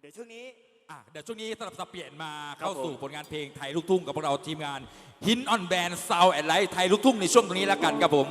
เดี๋ยวช่วงนี้ อะเดี๋ยวช่วงนี้สลับสับเปลี่ยนมาครับเข้าสู่ผมผลงานเพลงไทยลูกทุ่งกับพวกเราทีมงานฮินออนแบนซาวแอนไลท์ไทยลูกทุ่งในช่วงตรงนี้แล้วกันครับผม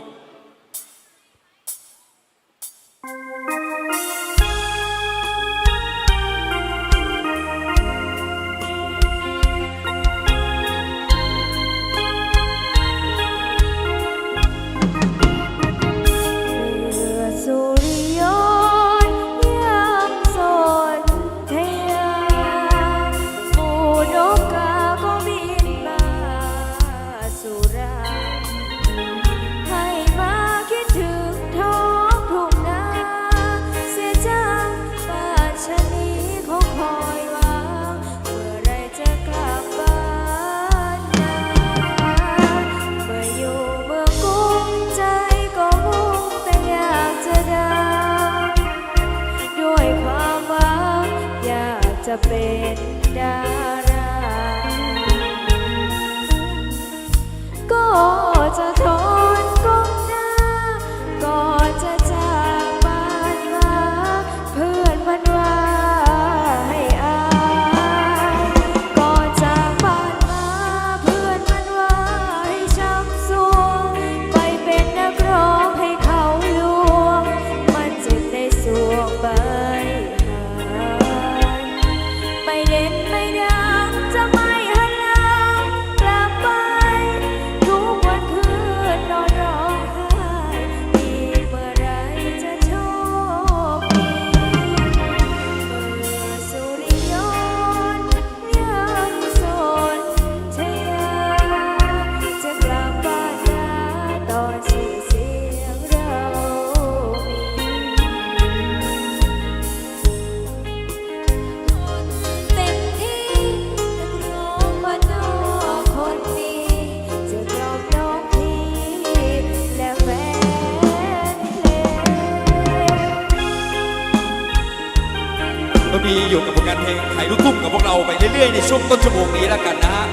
อยู่กับผลงานเพลงไทยลูกทุ่งกับพวกเราไปเรื่อยๆในช่วงต้นชั่วโมงนี้แล้วกันนะฮะ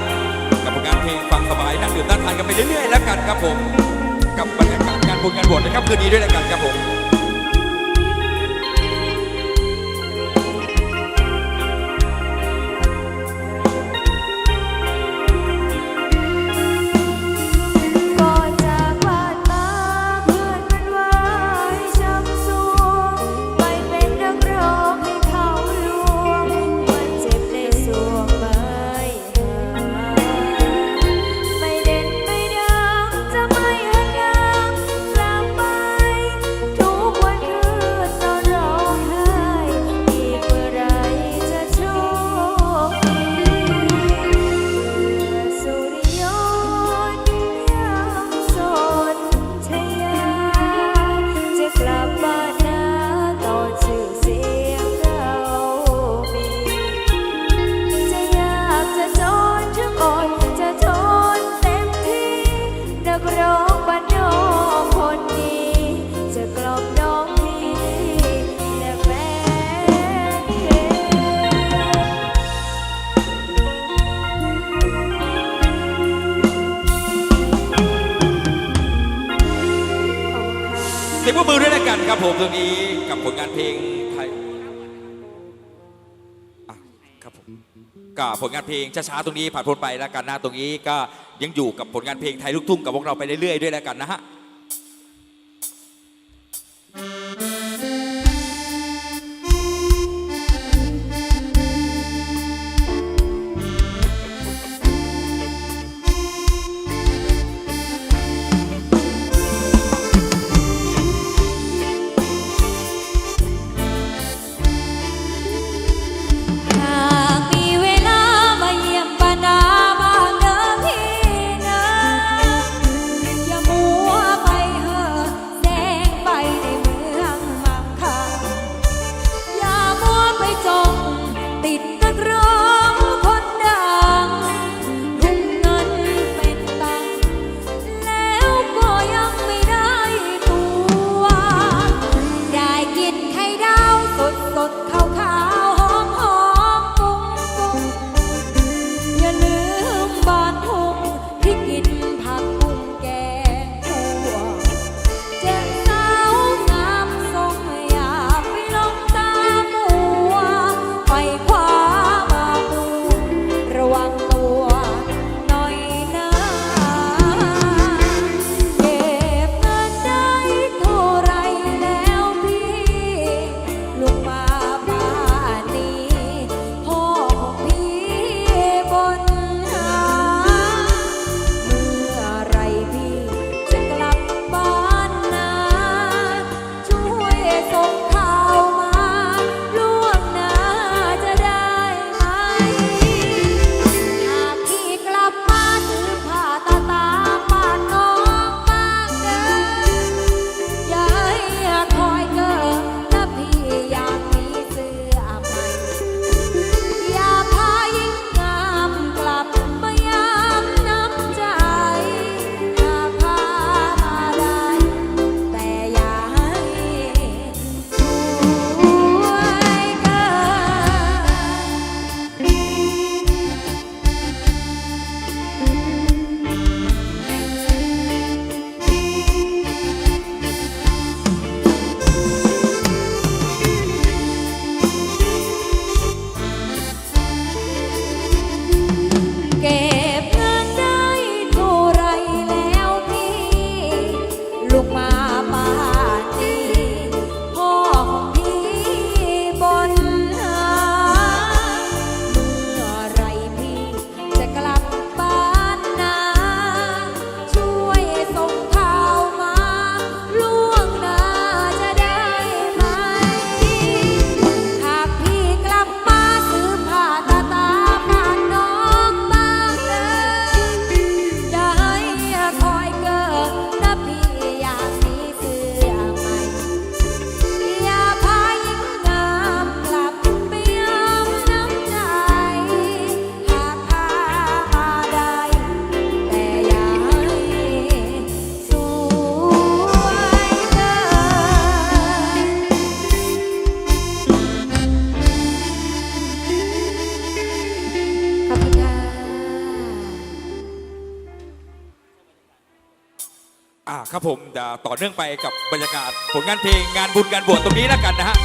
กับผลงานเพลงฟังสบายนั่งดื่มนั่งทานกันไปเรื่อยๆแล้วกันครับผมกับบรรยากาศงานบุญงานบวชนะครับคืนนี้ด้วยแล้วกันครับผม กันครับผมตรงนี้กับผลงานเพลงไทยครับผมกับผลงานเพลงช้าๆตรงนี้ผ่านพ้นไปแล้วกันนะตรงนี้ก็ยังอยู่กับผลงานเพลงไทยลูกทุ่งกับพวกเราไปเรื่อยๆด้วยแล้วกันนะฮะ ครับผมจะต่อเนื่องไปกับบรรยากาศผลงานเพลงงานบุญงานบวชตรงนี้แล้วกันนะฮะ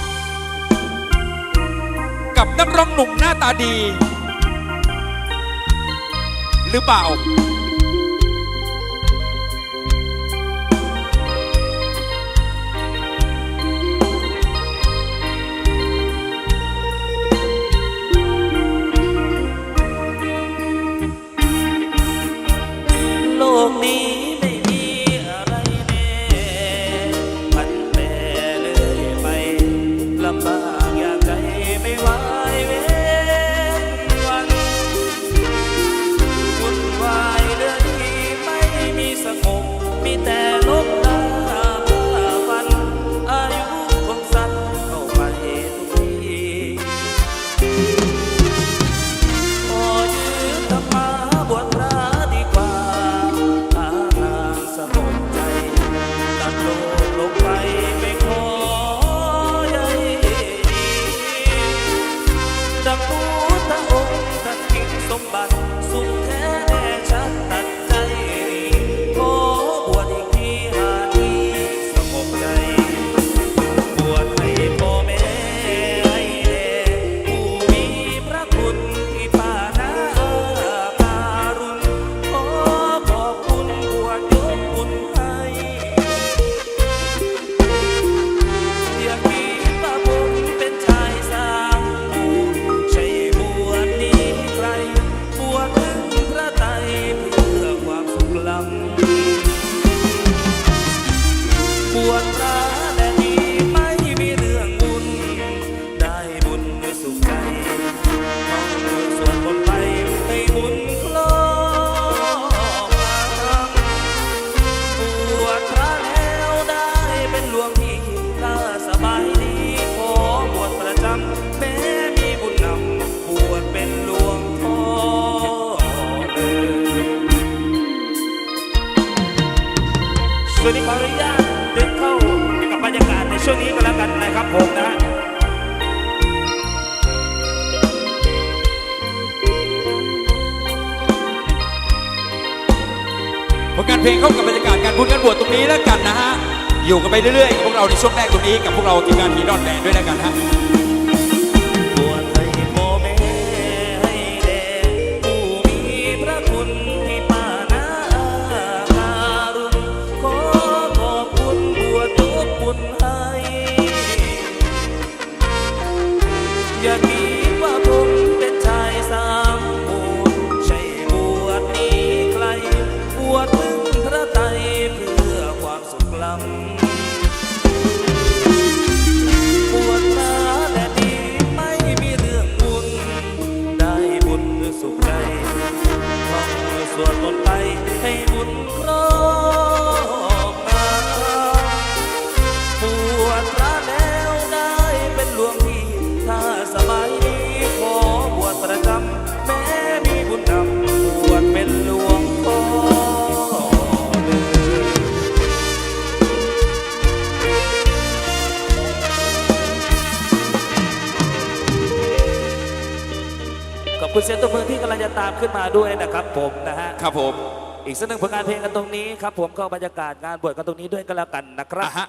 กับนักร้องหนุ่มหน้าตาดี หรือเปล่าโลกนี้ ช่วงนี้ก็แล้วกันนะครับผมนะผลงานเพลงเข้ากับบรรยากาศการบุญงานบวชตรงนี้แล้วกันนะฮะ อยู่กันไปเรื่อยๆกับพวกเราในช่วงแรกตรงนี้กับพวกเราทีมงานฮีดอนแดนด้วยแล้วกันฮะ คุณเสียงตัวมือที่กำลังจะตามขึ้นมาด้วยนะครับผมนะฮะ ครับผม อีกสักหนึ่งผลงานเพลงกันตรงนี้ครับผมก็บรรยากาศงานบวชกันตรงนี้ด้วยกันแล้วกันนะครับ อะฮะ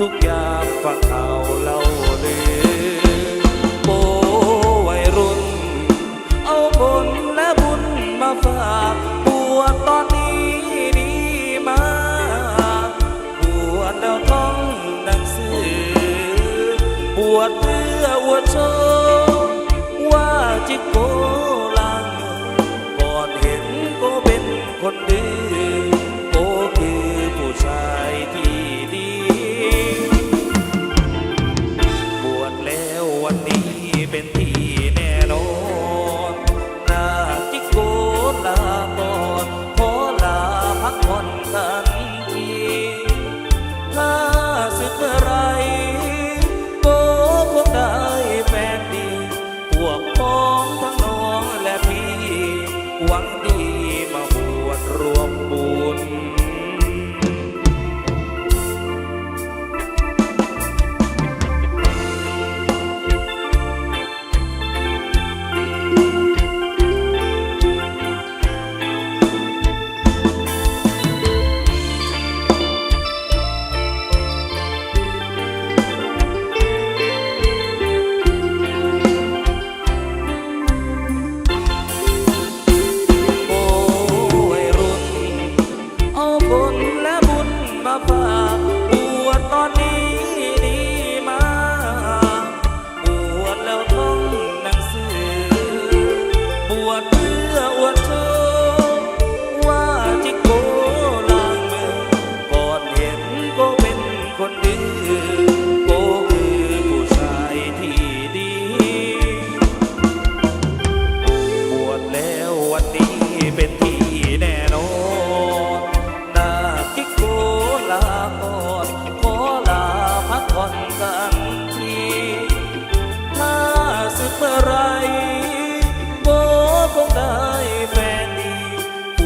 tu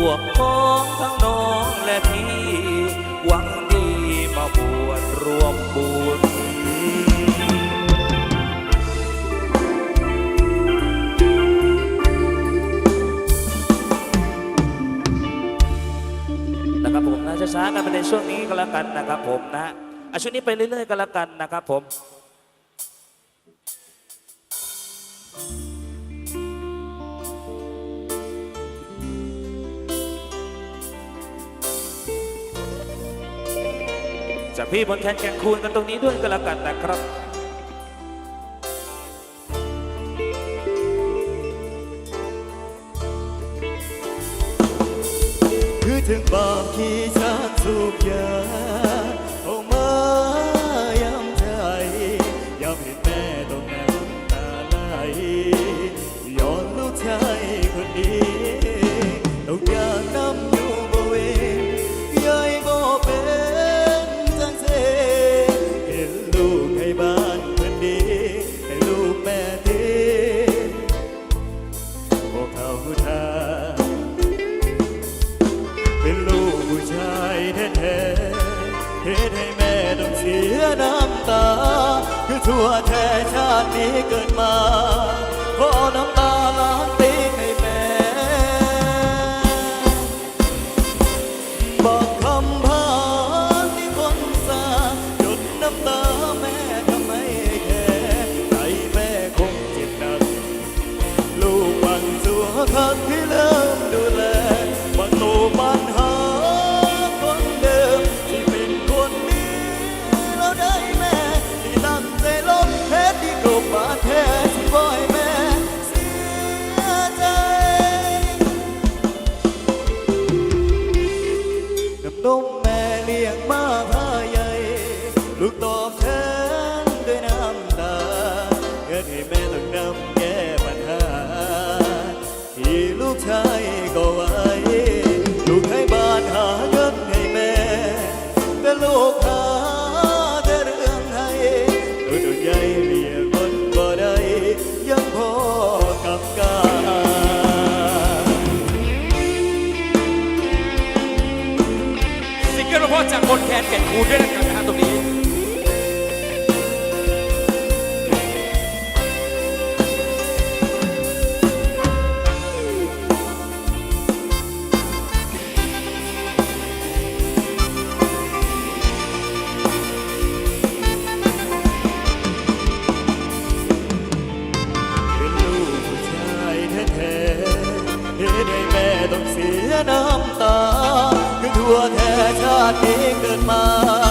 วกพ้องทั้งน้องและพี่หวังดีมาบวชรวมบุญนะครับผมนะช้าๆกันไปในช่วงนี้ก็แล้วกันนะครับผมนะอะช่วงนี้ไปเรื่อยๆก็แล้วกันนะครับผม จากพี่บนแคนแกนคูนกันตรงนี้ด้วยก็แล้วกันนะครับถึงบางที่ฉันสุขยา แม่ต้องนำแก้ปัญหา ที่ลูกชายก็ไว้ ลูกให้บ้านหาเงินให้แม่ แต่ลูกหาแต่เรื่องให้ตัวตัวใหญ่เลี้ยคนบ่ได้ยังพอกับกาซิงเกิลเพราะจากคนแคนเก็นคูด้วยนะ เกิดมา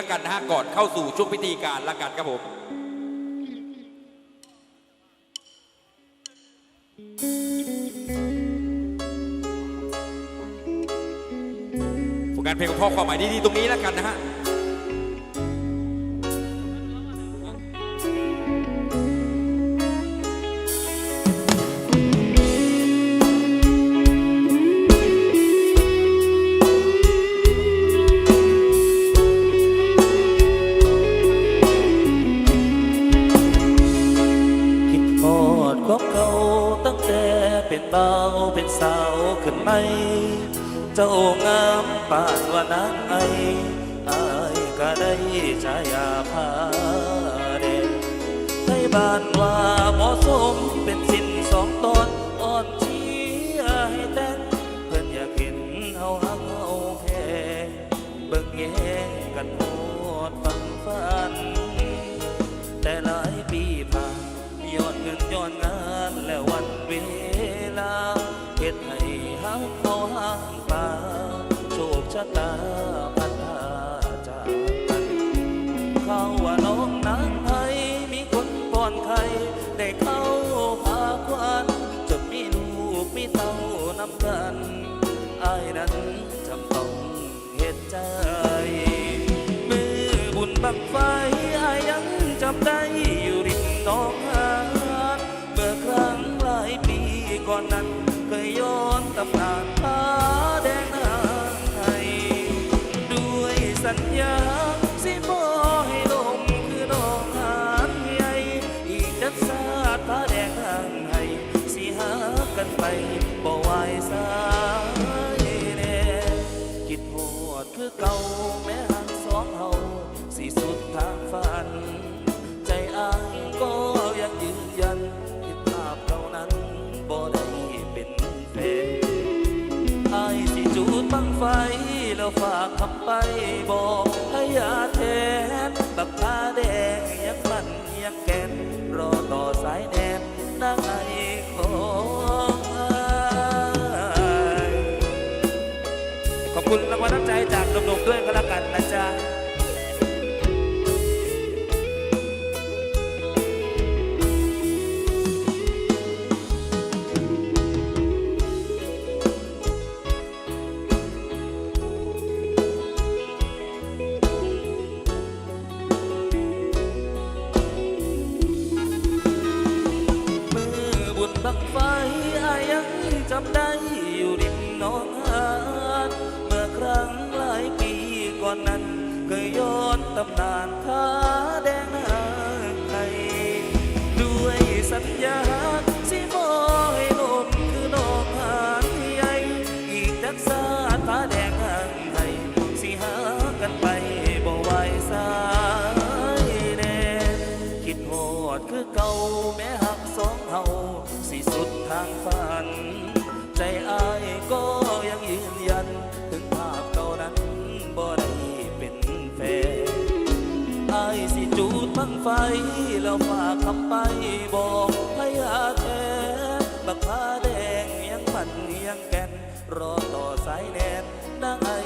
ละกันนะฮะก่อนเข้าสู่ช่วงพิธีการละกันครับผมผลงานเพลงของพ่อความหมายดีๆตรงนี้ละกันนะฮะ จ้างามปานว่านางไออายก็ได้ชายาพาเด่นในบ้านว่า ใจ มือบุญบังไฟยังจับได้ แล้วฝากคำไปบอกให้ยาแทนบักพาแดงยังมันยังแก่นรอต่อสายแดนนั่งไอของขอบคุณรางวัลน้ำใจจากหนุ่มๆด้วยก็แล้วกันนะจ๊ะ นนั้นก็ย้อนตำนานผ้าแดงนางไทยด้วยสัญญาสิบอยลมคือน้องหานใหญ่อีกจักษาดผ้าแดงนางไทยสิหากันไปบ่ไหวสายแดนคิดหอดคือเก่าแม่ ไฟแล้วฝากคำไปบอกพยาแทนบักพาแดงยังปั่นยังแก่นรอต่อสายแนนบได้